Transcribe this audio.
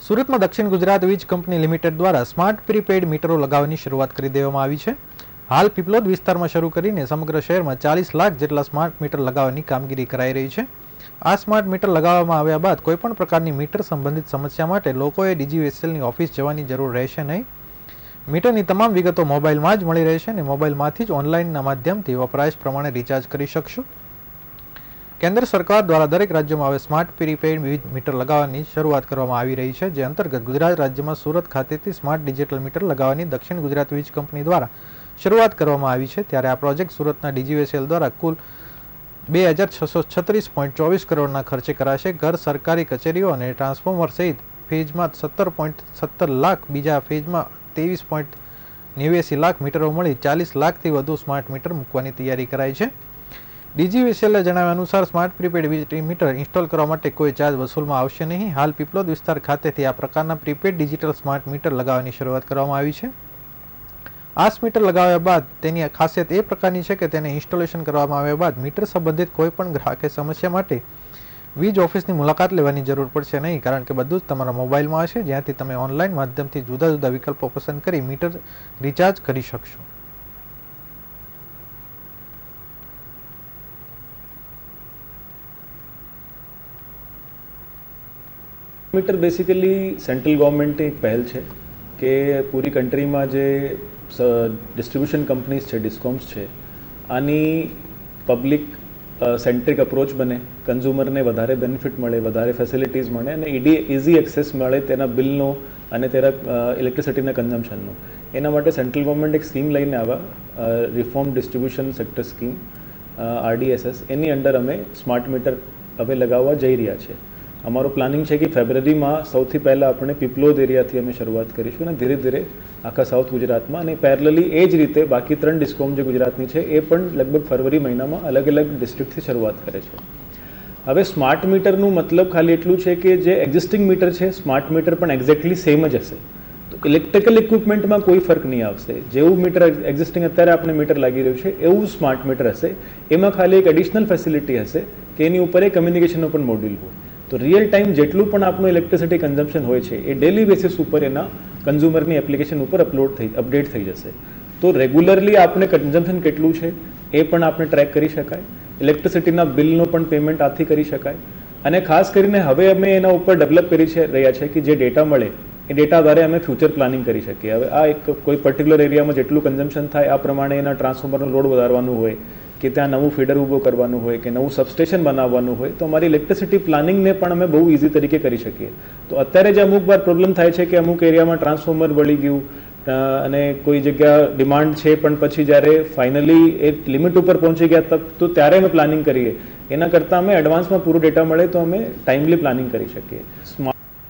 સુરતમાં દક્ષિણ ગુજરાત વીજ કંપની લિમિટેડ દ્વારા સ્માર્ટ પ્રીપેડ મીટરો લગાવવાની શરૂઆત કરી દેવામાં આવી છે. હાલ પીપલોદ વિસ્તારમાં શરૂ કરીને સમગ્ર શહેરમાં ચાલીસ લાખ જેટલા સ્માર્ટ મીટર લગાવવાની કામગીરી કરાઈ રહી છે. આ સ્માર્ટ મીટર લગાવવામાં આવ્યા બાદ કોઈપણ પ્રકારની મીટર સંબંધિત સમસ્યા માટે લોકોએ ડીજીવીએસએલની ઓફિસ જવાની જરૂર રહેશે નહીં. મીટરની તમામ વિગતો મોબાઈલમાં જ મળી રહેશે અને મોબાઈલમાંથી જ ઓનલાઈનના માધ્યમથી વપરાશ પ્રમાણે રિચાર્જ કરી શકશો. કેન્દ્ર સરકાર દ્વારા દરેક રાજ્યોમાં હવે સ્માર્ટ પ્રીપેડ વિવિધ મીટર લગાવવાની શરૂઆત કરવામાં આવી રહી છે, જે અંતર્ગત ગુજરાત રાજ્યમાં સુરત ખાતેથી સ્માર્ટ ડિજિટલ મીટર લગાવવાની દક્ષિણ ગુજરાત વીજ કંપની દ્વારા શરૂઆત કરવામાં આવી છે. ત્યારે આ પ્રોજેક્ટ સુરતના ડીજીવીએસએલ દ્વારા કુલ બે હજાર છસો છત્રીસ પોઈન્ટ ચોવીસ કરોડના ખર્ચે કરાશે. ઘર સરકારી કચેરીઓ અને ટ્રાન્સફોર્મર સહિત ફેઝમાં સત્તર પોઈન્ટ સત્તર લાખ, બીજા ફેઝમાં ત્રેવીસ પોઈન્ટ નેવ્યાસી લાખ મીટરો મળી ચાલીસ લાખથી વધુ સ્માર્ટ મીટર મૂકવાની તૈયારી કરાઈ છે. ડીજીવીસીએલે જણાવ્યા અનુસાર સ્માર્ટ પ્રીપેડ વીજ મીટર ઇન્સ્ટોલ કરવા માટે કોઈ ચાર્જ વસૂલમાં આવશે નહીં. હાલ પીપલોદ વિસ્તાર ખાતેથી આ પ્રકારના પ્રીપેડ ડિજિટલ સ્માર્ટ મીટર લગાવવાની શરૂઆત કરવામાં આવી છે. આ મીટર લગાવ્યા બાદ તેની ખાસિયત એ પ્રકારની છે કે તેને ઇન્સ્ટોલેશન કરવામાં આવ્યા બાદ મીટર સંબંધિત કોઈ પણ ગ્રાહકે સમસ્યા માટે વીજ ઓફિસની મુલાકાત લેવાની જરૂર પડશે નહીં, કારણ કે બધું જ તમારા મોબાઈલમાં હશે. જ્યાંથી તમે ઓનલાઈન માધ્યમથી જુદા જુદા વિકલ્પો પસંદ કરી મીટર રિચાર્જ કરી શકશો. મીટર બેસિકલી સેન્ટ્રલ ગવર્મેન્ટની એક પહેલ છે કે પૂરી કન્ટ્રીમાં જે ડિસ્ટ્રીબ્યુશન કંપનીઝ છે ડિસ્કોમ્સ છે, આની પબ્લિક સેન્ટ્રિક અપ્રોચ બને કન્ઝ્યુમરને વધારે બેનિફિટ મળે, વધારે ફેસિલિટીઝ મળે અને ઈડી ઇઝી એક્સેસ મળે તેના બિલનો અને તેના ઇલેક્ટ્રિસિટીના કન્ઝમ્પશનનો એના માટે સેન્ટ્રલ ગવર્મેન્ટ એક સ્કીમ લઈને આવ્યા reform distribution sector scheme RDSS એની અંડર અમે સ્માર્ટ મીટર હવે લગાવવા જઈ રહ્યા છે અમારું પ્લાનિંગ છે કે ફેબ્રુઆરીમાં સૌથી પહેલાં આપણે પીપલોદ એરિયાથી અમે શરૂઆત કરીશું અને ધીરે ધીરે આખા સાઉથ ગુજરાતમાં અને પેરેલલી એ જ રીતે બાકી ત્રણ ડિસ્કોમ જે ગુજરાતની છે, એ પણ લગભગ ફરવરી મહિનામાં અલગ અલગ ડિસ્ટ્રિક્ટથી શરૂઆત કરે છે. હવે સ્માર્ટ મીટરનું મતલબ ખાલી એટલું છે કે જે એક્ઝિસ્ટિંગ મીટર છે સ્માર્ટ મીટર પણ એક્ઝેક્ટલી સેમ જ હશે. તો ઇલેક્ટ્રિકલ ઇક્વિપમેન્ટમાં કોઈ ફરક નહીં આવશે. જેવું મીટર એક્ઝિસ્ટિંગ અત્યારે આપણે મીટર લાગી રહ્યું છે, એવું સ્માર્ટ મીટર હશે. એમાં ખાલી એક એડિશનલ ફેસિલિટી હશે કે એની ઉપર એક કમ્યુનિકેશનનું પણ મોડ્યુલ હોય. તો રિયલ ટાઈમ જેટલું પણ આપણું ઇલેક્ટ્રિસિટી કન્ઝમ્પશન હોય છે, એ ડેલી બેસિસ ઉપર એના કન્ઝ્યુમરની એપ્લિકેશન ઉપર અપલોડ થઈ અપડેટ થઈ જશે. તો રેગ્યુલરલી આપણે કન્ઝમ્પશન કેટલું છે, એ પણ આપણે ટ્રેક કરી શકાય. ઇલેક્ટ્રિસિટીના બિલનો પણ પેમેન્ટ આથી કરી શકાય. અને ખાસ કરીને હવે અમે એના ઉપર ડેવલપ કરી છે, રહ્યા છે કે જે ડેટા મળે, એ ડેટા દ્વારા અમે ફ્યુચર પ્લાનિંગ કરી શકીએ. હવે આ એક કોઈ પર્ટિક્યુલર એરિયામાં જેટલું કન્ઝમ્પશન થાય, આ પ્રમાણે એના ટ્રાન્સફોર્મરનો લોડ વધારવાનું હોય કે ત્યાં નવું ફીડર ઊભો કરવાનું હોય કે નવું સબસ્ટેશન બનાવવાનું હોય, તો અમારી ઇલેક્ટ્રિસિટી પ્લાનિંગને પણ અમે બહુ ઇઝી તરીકે કરી શકીએ. તો અત્યારે જે અમુક વાર પ્રોબ્લેમ થાય છે કે અમુક એરિયામાં ટ્રાન્સફોર્મર વળી ગયું અને કોઈ જગ્યા ડિમાન્ડ છે, પણ પછી જ્યારે ફાઇનલી એ લિમિટ ઉપર પહોંચી ગયા તક, તો ત્યારે અમે પ્લાનિંગ કરીએ. એના કરતાં અમે એડવાન્સમાં પૂરો ડેટા મળે તો અમે ટાઈમલી પ્લાનિંગ કરી શકીએ. સ્માર્ટ